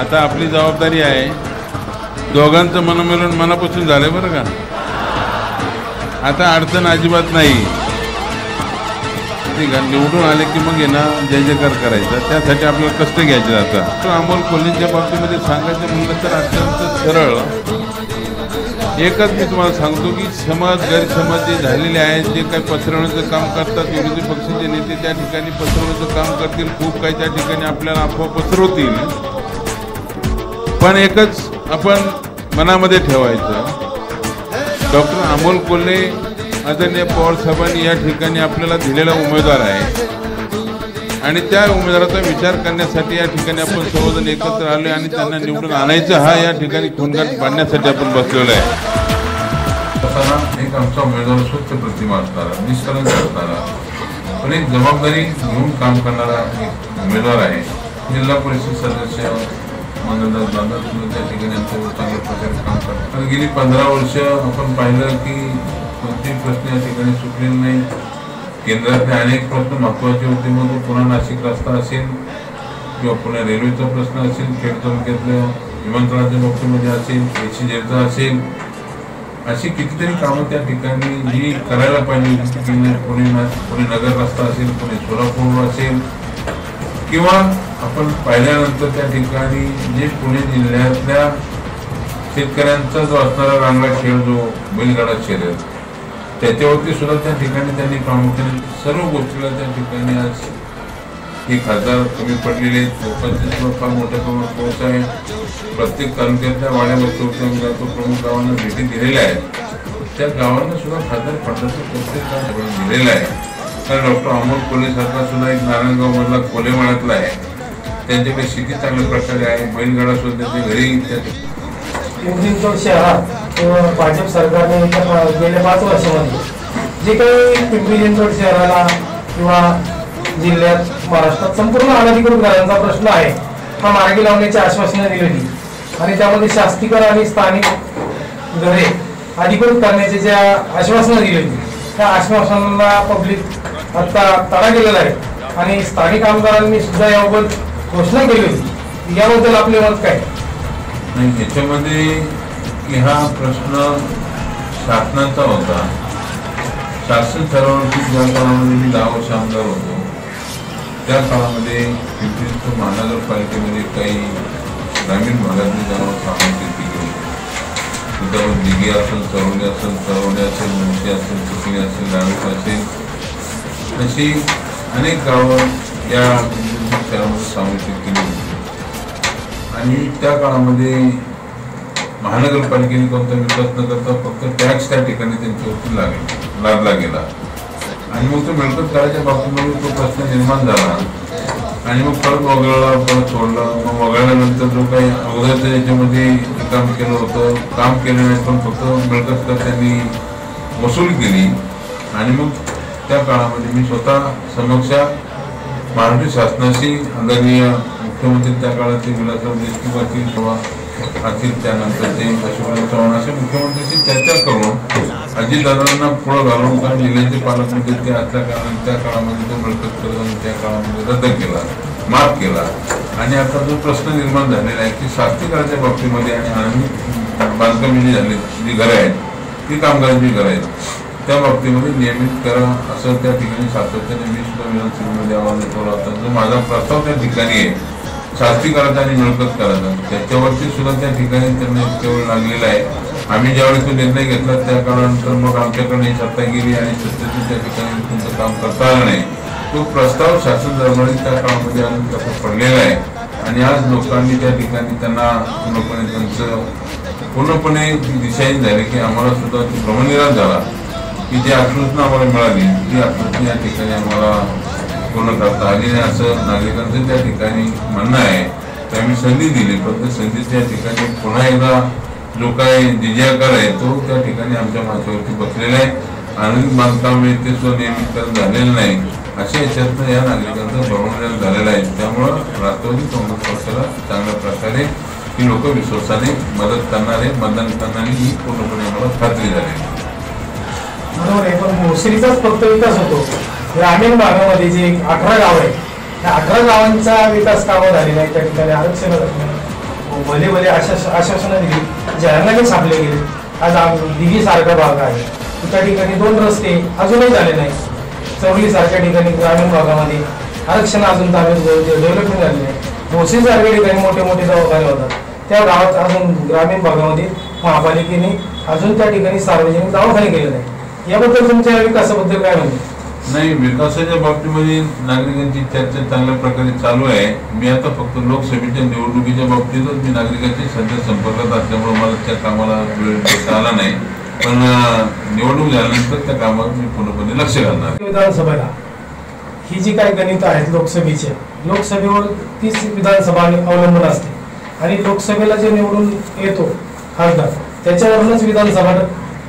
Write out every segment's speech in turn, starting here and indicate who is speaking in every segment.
Speaker 1: आता आपली जबाबदारी आहे दोघांचं मनमिलन मनापासून झालं बरं का? आता अडचण अजिबात नाही. ठीक आहे निवडून आले की मग आहे ना जय जयकार करायचा. त्यासाठी आपल्याला कष्ट घ्यायचे जातात तर अमोल कोल्हेंच्या बाबतीमध्ये सांगायचं म्हणलं तर अत्यंत सरळ. एकच मी तुम्हाला सांगतो की समाज गैरसमज जे झालेले आहेत जे काही पसरवण्याचं काम करतात विरोधी पक्षाचे नेते त्या ठिकाणी पसरवण्याचं काम करतील खूप काही त्या ठिकाणी आपल्याला अफवा पसरवतील. पण एकच आपण मनामध्ये ठेवायचं. डॉक्टर अमोल कोल्हे आदरणीय पवार साहेबांनी या ठिकाणी आपल्याला दिलेला उमेदवार आहे. आणि त्या उमेदवाराचा विचार करण्यासाठी या ठिकाणी आपण सर्वजण एकत्र आलो आणि त्यांना निवडून आणायचं हा या ठिकाणी खूनगाठ बांधण्यासाठी आपण बसलेलो आहे.
Speaker 2: असताना एक आमचा उमेदवार स्वच्छ प्रतिमा असणारा निष्कलंक असणारा पण एक जबाबदारी घेऊन काम करणारा एक उमेदवार आहे. जिल्हा परिषद सदस्य मानवदास दादा सुद्धा त्या ठिकाणी आमचं चांगल्या प्रकारे काम करतात कारण गेली पंधरा वर्ष आपण पाहिलं की कोणतेही प्रश्न या ठिकाणी सुटले नाही केंद्रातले अनेक प्रश्न महत्त्वाचे होते. मग पुन्हा नाशिक रस्ता असेल किंवा पुणे रेल्वेचा प्रश्न असेल खेड तालुक्यातल्या विमानतळाच्या बाबतीमध्ये असेल एसी जेलचा असेल अशी कितीतरी कामं त्या ठिकाणी जी करायला पाहिजे. पुणे पुणे नगर रस्ता असेल पुणे सोलापूर असेल किंवा आपण पाहिल्यानंतर त्या ठिकाणी जे पुणे जिल्ह्यातल्या शेतकऱ्यांचा जो असणारा रांगडा खेळ जो बैलगाडा शर्यत त्याच्यावरती सुद्धा त्या ठिकाणी त्यांनी प्रामुख्याने सर्व गोष्टीला त्या ठिकाणी आज हे खासदार कमी पडलेले आहेत. लोकांचे सुद्धा फार मोठ्या प्रमाणात पोहोच आहे. प्रत्येक तालुक्यातल्या वाड्या तो प्रमुख गावांना भेटी दिलेल्या आहेत. त्या गावांना सुद्धा खासदार फंडाचं प्रत्येक काम दिलेलं आहे. कारण डॉक्टर अमोल कोले सरकार सुद्धा एक नारायणगावमधला कोलेमाळ्यातला आहे. त्यांच्याकडे शेती चांगल्या प्रकारे आहे. बैलगाडा सुद्धा त्यांच्या घरी त्या
Speaker 3: शहरात किंवा भाजप सरकारने गेल्या पाच वर्षामध्ये जे काही पिंपरी चिंचवड शहराला किंवा जिल्ह्यात महाराष्ट्रात संपूर्ण अनधिकृत घरांचा प्रश्न आहे हा मार्गी लावण्याची आश्वासनं दिलेली आणि त्यामध्ये शास्तीकर आणि स्थानिक घरे अधिकृत करण्याचे ज्या आश्वासनं दिलेली त्या आश्वासनाला पब्लिक आता तडा गेलेला आहे. आणि स्थानिक आमदारांनी सुद्धा याबाबत घोषणा केली. होती याबद्दल आपले मत काय?
Speaker 2: नाही ह्याच्यामध्ये हा प्रश्न शासनाचा होता. शासन ठरवण्याची ज्या काळामध्ये मी दहा वर्ष आमदार होतो त्या काळामध्ये पिंपरी महानगरपालिकेमध्ये काही ग्रामीण भागातली जनावर कामाची पिकली त्याच्यावर दिघी असेल चरवणे असेल चरवणे असेल मुंशी असेल चिखली असेल रावेत असेल अशी अनेक गावं या पिंपरी शहरामध्ये समाविष्ट केली होती. आणि त्या काळामध्ये महानगरपालिकेने कोणता विकास न करता फक्त टॅक्स त्या ठिकाणी त्यांच्यावरती लागेल लादला गेला. आणि मग तो मिळकत करायच्या बाबतीमध्ये तो प्रश्न निर्माण झाला. आणि मग परत वगळला परत सोडला. मग वगळल्यानंतर जो काही अगोदरच्या याच्यामध्ये काम केलं होतं काम केलं नाही पण फक्त मिळकत कर त्यांनी वसूल केली. आणि मग त्या काळामध्ये मी स्वतः समक्ष महाराष्ट्र शासनाशी आदरणीय मुख्यमंत्री त्या काळाचे विलासराव देशमुख असतील किंवा असतील त्यानंतरचे अशोकराव चव्हाण असे मुख्यमंत्र्यांशी चर्चा करून अजितदादांना पुढं घालून कारण जिल्ह्याचे पालकमंत्री ते असल्या कारणाने त्या काळामध्ये तो मिळकत कर्ज त्या काळामध्ये रद्द केला माफ केला. आणि आता जो प्रश्न निर्माण झालेला आहे की शास्त्रीकराच्या बाबतीमध्ये आणि आम्ही बांधकामी जी झाली जी घरं आहेत ती कामगारांची घरं आहेत. त्या बाबतीमध्ये नियमित करा असं त्या ठिकाणी सातत्याने मी सुद्धा विधानसभेमध्ये आवाज केलं होता जो माझा प्रस्ताव त्या ठिकाणी आहे शास्त्री करायचा आणि मिळकत करायचा. त्याच्यावरती सुद्धा त्या ठिकाणी त्यांना इतक्या वेळ लागलेला आहे. आम्ही ज्यावेळी तो निर्णय घेतला त्या काळानंतर मग आमच्याकडे सत्तागिरी आणि सत्तेची त्या ठिकाणी तुमचं काम करता आलं नाही. तो प्रस्ताव शासन दरबारी त्या काळामध्ये अजून तसं पडलेला आहे. आणि आज लोकांनी त्या ठिकाणी त्यांना पूर्णपणे त्यांचं पूर्णपणे दिशाहीन झाले की आम्हाला सुद्धा तो भ्रमनिराश झाला. की जी आश्वासनं आम्हाला मिळाली. ती आश्वासनं या ठिकाणी आम्हाला पूर्ण करता आली नाही. असं नागरिकांचं त्या ठिकाणी म्हणणं आहे. तर आम्ही संधी दिली. पण त्या ठिकाणी पुन्हा एकदा जो काही जिजियाकार आहे तो त्या ठिकाणी आमच्या माथ्यावरती बसलेला आहे. आणि बांधकाम आहे ते सुद्धा नियमितकरण झालेलं नाही. अशा याच्यातनं या नागरिकांचं भ्रमण झालेलं आहे. त्यामुळं राष्ट्रवादी काँग्रेस पक्षाला चांगल्या प्रकारे ही लोक विश्वासाने मदत करणारे मतदान करणारी ही पूर्णपणे आम्हाला खात्री झालेली आहे.
Speaker 3: बरोबर आहे पण भोसरीचाच फक्त विकास होतो. ग्रामीण भागामध्ये जे अठरा गाव आहे त्या अठरा गावांचा विकास कामं झालेला आहे त्या ठिकाणी आरक्षण हो, भले भले आश्वास आश्वासनं दिली जाहीरनामे छापले गेले. आज दिघी सारखा भाग आहे. त्या ठिकाणी दोन रस्ते अजूनही झाले नाही चौली सारख्या ठिकाणी ग्रामीण भागामध्ये आरक्षण अजून ताब्यात डेव्हलपमेंट झाली नाही भोसे सारख्या ठिकाणी मोठे मोठे दवाखाने होतात. त्या गावात अजून ग्रामीण भागामध्ये महापालिकेने अजून त्या ठिकाणी सार्वजनिक दवाखाने केले नाही याबद्दल तुमच्या विकासाबद्दल काय म्हणते
Speaker 2: नाही विकासाच्या बाबतीमध्ये नागरिकांची चर्चा चांगल्या प्रकारे चालू आहे. मी आता फक्त लोकसभेच्या निवडणुकीच्या बाबतीतच मी नागरिकांशी सध्या संपर्कात असल्यामुळे मला त्या कामाला वेळ देता आला नाही. पण निवडणूक झाल्यानंतर त्या कामावर मी पूर्णपणे लक्ष घालणार.
Speaker 3: विधानसभेला ही जी काही गणित आहेत लोकसभेचे लोकसभेवर तीच विधानसभा अवलंबून असते. आणि लोकसभेला जे निवडून येतो खासदार त्याच्यावरूनच विधानसभा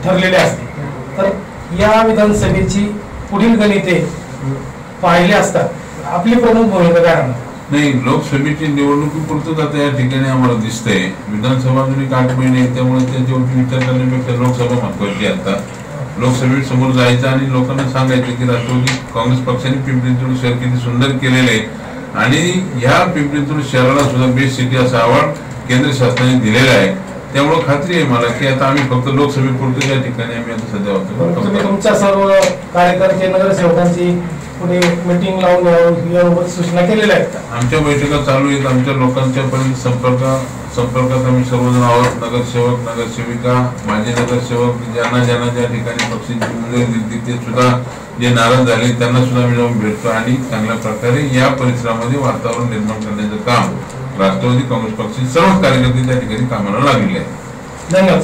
Speaker 3: ठरलेली असते. तर या विधानसभेची पुढील गणिते पाहिले असतात. आपली प्रमुख भूमिका काय
Speaker 2: नाही लोकसभेची निवडणुकीपुरतच आता या ठिकाणी आम्हाला दिसतंय. विधानसभा जुनी एक आठ महिने त्यामुळे त्याच्यावरती विचार करण्यापेक्षा लोकसभा महत्वाची आता. लोकसभेत समोर जायचं आणि लोकांना सांगायचं की राष्ट्रवादी काँग्रेस पक्षाने पिंपरी चिंचवड शहर किती सुंदर केलेले आहे. आणि ह्या पिंपरी चिंचवड शहराला सुद्धा बेस्ट सिटी असा अवॉर्ड केंद्र शासनाने दिलेला आहे. त्यामुळे खात्री आहे मला की आता आम्ही फक्त लोकसभेपुरतं या ठिकाणी आम्ही आता सध्या
Speaker 3: तुम्ही
Speaker 2: होतो
Speaker 3: तुमच्या सर्व कार्यकर्ते नगरसेवकांची मिटिंग लावून या- याबाबत सूचना केलेल्या आहेत का?
Speaker 2: आमच्या बैठका चालू आहेत. आमच्या लोकांच्या पर्यंत संपर्क संपर्कात आम्ही सर्वजण आहोत. नगरसेवक नगरसेविका माजी नगरसेवक ज्यांना ज्यांना ज्या ठिकाणी पक्षांची उमेदवारी दिली ते सुद्धा जे नाराज झाले त्यांना सुद्धा आम्ही जाऊन भेटतो आणि चांगल्या प्रकारे या परिसरामध्ये वातावरण निर्माण करण्याचं काम राष्ट्रवादी काँग्रेस पक्षाचे सर्व कार्यकर्ते त्या ठिकाणी कामाला लागलेले आहेत.
Speaker 3: धन्यवाद